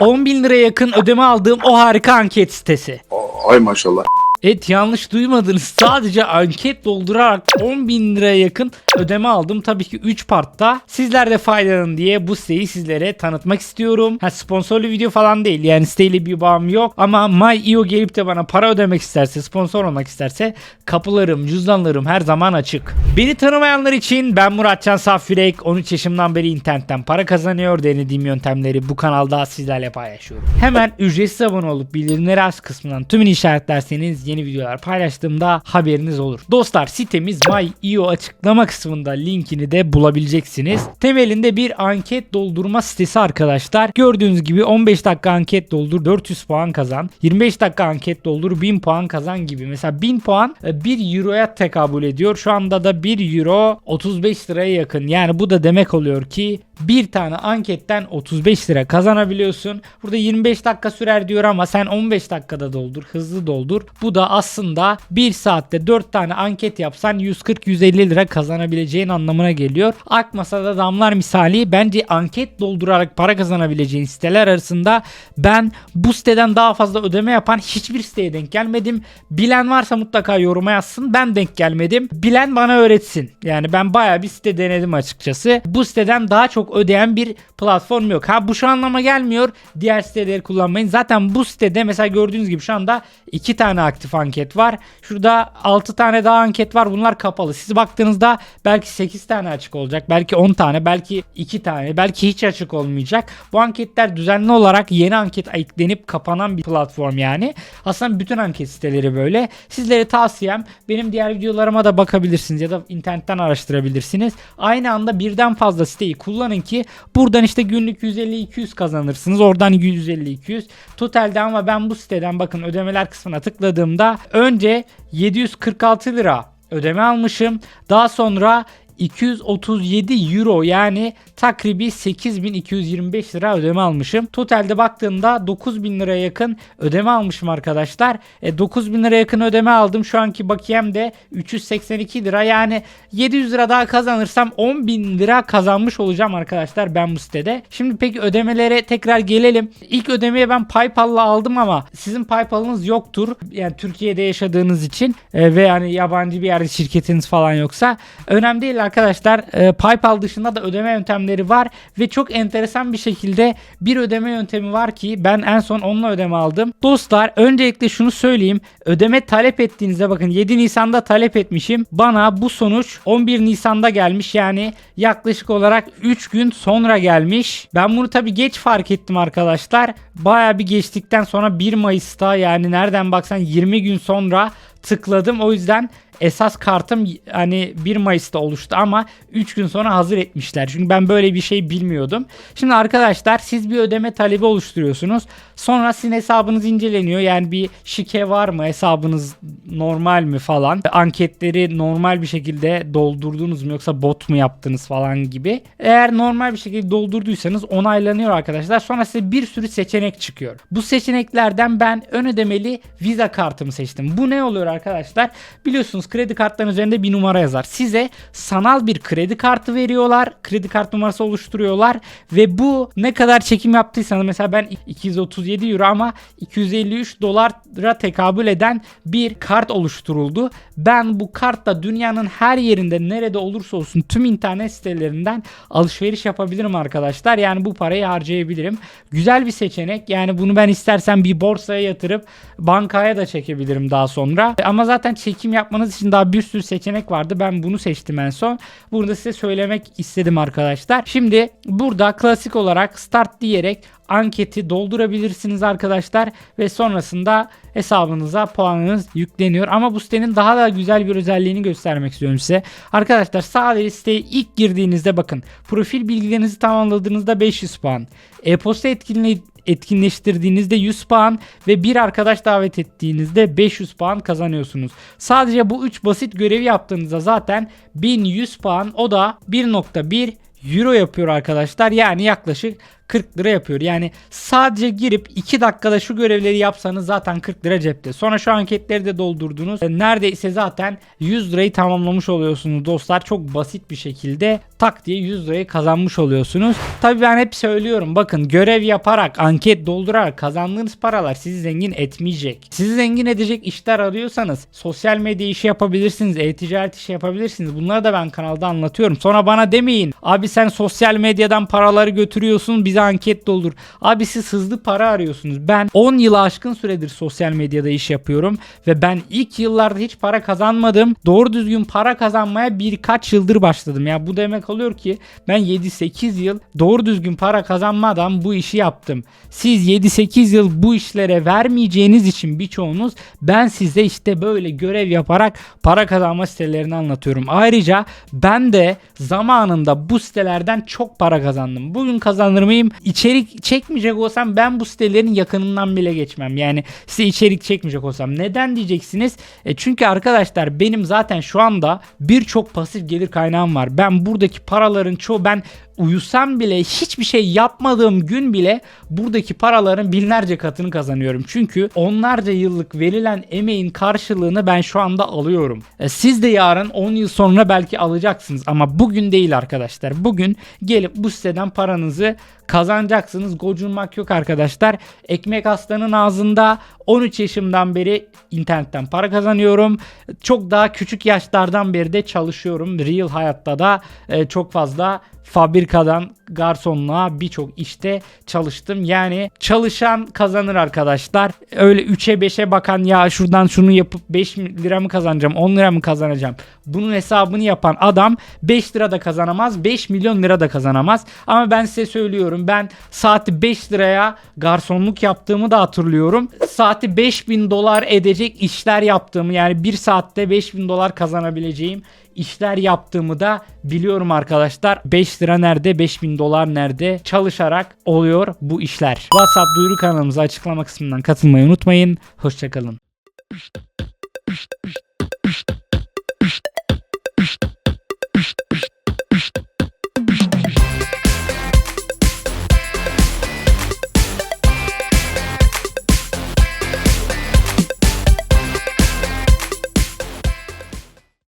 10 bin liraya yakın ödeme aldığım o harika anket sitesi. Ay maşallah. Evet yanlış duymadınız. Sadece anket doldurarak 10 bin liraya yakın ödeme aldım. Tabii ki 3 partta. Sizler de faydalanın diye bu siteyi sizlere tanıtmak istiyorum. Ha, sponsorlu video falan değil. Yani siteyle bir bağım yok. Ama MyEO gelip de bana para ödemek isterse, sponsor olmak isterse kapılarım, cüzdanlarım her zaman açık. Beni tanımayanlar için ben Muratcan Safirek. 13 yaşımdan beri internetten para kazanıyor. Denediğim yöntemleri bu kanalda sizlerle paylaşıyorum. Hemen ücretsiz abone olup bildirimleri aç kısmından tümünü işaretlerseniz yeni videolar paylaştığımda haberiniz olur. Dostlar sitemiz MyEO açıklama kısmında linkini de bulabileceksiniz. Temelinde bir anket doldurma sitesi arkadaşlar. Gördüğünüz gibi 15 dakika anket doldur 400 puan kazan. 25 dakika anket doldur 1000 puan kazan gibi. Mesela 1000 puan e, 1 euroya tekabül ediyor. Şu anda da 1 euro 35 liraya yakın. Yani bu da demek oluyor ki bir tane anketten 35 lira kazanabiliyorsun. Burada 25 dakika sürer diyor ama sen 15 dakikada doldur, hızlı doldur. Bu da aslında 1 saatte 4 tane anket yapsan 140-150 lira kazanabileceğin anlamına geliyor. Akmasa'da damlar misali bence anket doldurarak para kazanabileceğin siteler arasında ben bu siteden daha fazla ödeme yapan hiçbir siteye denk gelmedim. Bilen varsa mutlaka yoruma yazsın. Ben denk gelmedim. Bilen bana öğretsin. Yani ben bayağı bir site denedim açıkçası. Bu siteden daha çok ödeyen bir platform yok. Ha bu şu anlama gelmiyor. Diğer siteleri kullanmayın. Zaten bu sitede mesela gördüğünüz gibi şu anda 2 tane aktif anket var. Şurada 6 tane daha anket var. Bunlar kapalı. Siz baktığınızda belki 8 tane açık olacak. Belki 10 tane. Belki 2 tane. Belki hiç açık olmayacak. Bu anketler düzenli olarak yeni anket eklenip kapanan bir platform yani. Aslında bütün anket siteleri böyle. Sizlere tavsiyem benim diğer videolarıma da bakabilirsiniz ya da internetten araştırabilirsiniz. Aynı anda birden fazla siteyi kullanın ki buradan işte günlük 150-200 kazanırsınız. Oradan 150-200. Totalde ama ben bu siteden bakın ödemeler kısmına tıkladığımda önce 746 lira ödeme almışım. Daha sonra 237 euro yani takribi 8225 lira ödeme almışım. Totalde baktığımda 9000 liraya yakın ödeme almışım arkadaşlar. E, 9000 liraya yakın ödeme aldım. Şu anki bakiyem de 382 lira yani 700 lira daha kazanırsam 10.000 lira kazanmış olacağım arkadaşlar ben bu sitede. Şimdi peki ödemelere tekrar gelelim. İlk ödemeyi ben PayPal'la aldım ama sizin PayPal'ınız yoktur. Yani Türkiye'de yaşadığınız için e, ve yani yabancı bir yerde şirketiniz falan yoksa önemli değil arkadaşlar. E, PayPal dışında da ödeme yöntemleri var ve çok enteresan bir şekilde bir ödeme yöntemi var ki ben en son onunla ödeme aldım. Dostlar öncelikle şunu söyleyeyim. Ödeme talep ettiğinizde bakın 7 Nisan'da talep etmişim. Bana bu sonuç 11 Nisan'da gelmiş. Yani yaklaşık olarak 3 gün sonra gelmiş. Ben bunu tabi geç fark ettim arkadaşlar. Baya bir geçtikten sonra 1 Mayıs'ta yani nereden baksan 20 gün sonra tıkladım. O yüzden esas kartım hani 1 Mayıs'ta oluştu ama 3 gün sonra hazır etmişler. Çünkü ben böyle bir şey bilmiyordum. Şimdi arkadaşlar siz bir ödeme talebi oluşturuyorsunuz. Sonra sizin hesabınız inceleniyor. Yani bir şike var mı? Hesabınız normal mi falan. Anketleri normal bir şekilde doldurdunuz mu yoksa bot mu yaptınız falan gibi. Eğer normal bir şekilde doldurduysanız onaylanıyor arkadaşlar. Sonra size bir sürü seçenek çıkıyor. Bu seçeneklerden ben ön ödemeli Visa kartımı seçtim. Bu ne oluyor arkadaşlar? Biliyorsunuz kredi kartlarının üzerinde bir numara yazar. Size sanal bir kredi kartı veriyorlar. Kredi kart numarası oluşturuyorlar ve bu ne kadar çekim yaptıysanız mesela ben 237 euro ama 253 dolara tekabül eden bir kart oluşturuldu. Ben bu kartla dünyanın her yerinde nerede olursa olsun tüm internet sitelerinden alışveriş yapabilirim arkadaşlar. Yani bu parayı harcayabilirim. Güzel bir seçenek. Yani bunu ben istersen bir borsaya yatırıp bankaya da çekebilirim daha sonra. Ama zaten çekim yapmanız için daha bir sürü seçenek vardı. Ben bunu seçtim en son. Bunu da size söylemek istedim arkadaşlar. Şimdi burada klasik olarak start diyerek anketi doldurabilirsiniz arkadaşlar ve sonrasında hesabınıza puanınız yükleniyor. Ama bu sitenin daha da güzel bir özelliğini göstermek istiyorum size. Arkadaşlar sadece siteye ilk girdiğinizde bakın profil bilgilerinizi tamamladığınızda 500 puan. E-posta etkinliği etkinleştirdiğinizde 100 puan ve bir arkadaş davet ettiğinizde 500 puan kazanıyorsunuz. Sadece bu 3 basit görevi yaptığınızda zaten 1100 puan o da 1.1 euro yapıyor arkadaşlar. Yani yaklaşık 40 lira yapıyor. Yani sadece girip 2 dakikada şu görevleri yapsanız zaten 40 lira cepte. Sonra şu anketleri de doldurdunuz. E, Neredeyse zaten 100 lirayı tamamlamış oluyorsunuz dostlar. Çok basit bir şekilde tak diye 100 lirayı kazanmış oluyorsunuz. Tabii ben hep söylüyorum bakın görev yaparak, anket doldurarak kazandığınız paralar sizi zengin etmeyecek. Sizi zengin edecek işler arıyorsanız sosyal medya işi yapabilirsiniz, e-ticaret işi yapabilirsiniz. Bunları da ben kanalda anlatıyorum. Sonra bana demeyin abi sen sosyal medyadan paraları götürüyorsun bize anket doldur. Abi siz hızlı para arıyorsunuz. Ben 10 yılı aşkın süredir sosyal medyada iş yapıyorum ve ben ilk yıllarda hiç para kazanmadım. Doğru düzgün para kazanmaya birkaç yıldır başladım. Ya bu demek oluyor ki ben 7-8 yıl doğru düzgün para kazanmadan bu işi yaptım. Siz 7-8 yıl bu işlere vermeyeceğiniz için birçoğunuz ben size işte böyle görev yaparak para kazanma sitelerini anlatıyorum. Ayrıca ben de zamanında bu sitelerden çok para kazandım. Bugün kazanır mıyım? İçerik çekmeyecek olsam ben bu sitelerin yakınından bile geçmem. Yani size içerik çekmeyecek olsam. Neden diyeceksiniz? E çünkü arkadaşlar benim zaten şu anda birçok pasif gelir kaynağım var. Ben buradaki paraların çoğu ben uyusam bile hiçbir şey yapmadığım gün bile buradaki paraların binlerce katını kazanıyorum. Çünkü onlarca yıllık verilen emeğin karşılığını ben şu anda alıyorum. E, siz de yarın 10 yıl sonra belki alacaksınız ama bugün değil arkadaşlar. Bugün gelip bu siteden paranızı kazanacaksınız. Gocunmak yok arkadaşlar. Ekmek aslanın ağzında 13 yaşımdan beri internetten para kazanıyorum. Çok daha küçük yaşlardan beri de çalışıyorum. Real hayatta da e, çok fazla fabrikadan garsonluğa birçok işte çalıştım. Yani çalışan kazanır arkadaşlar. Öyle 3'e 5'e bakan ya şuradan şunu yapıp 5 lira mı kazanacağım 10 lira mı kazanacağım. Bunun hesabını yapan adam 5 lira da kazanamaz 5 milyon lira da kazanamaz. Ama ben size söylüyorum ben saati 5 liraya garsonluk yaptığımı da hatırlıyorum. Saati 5000 dolar edecek işler yaptığımı yani bir saatte 5000 dolar kazanabileceğim işler yaptığımı da biliyorum arkadaşlar. 5 lira nerede 5000 dolar nerede çalışarak oluyor bu işler. WhatsApp duyuru kanalımıza açıklama kısmından katılmayı unutmayın. Hoşçakalın.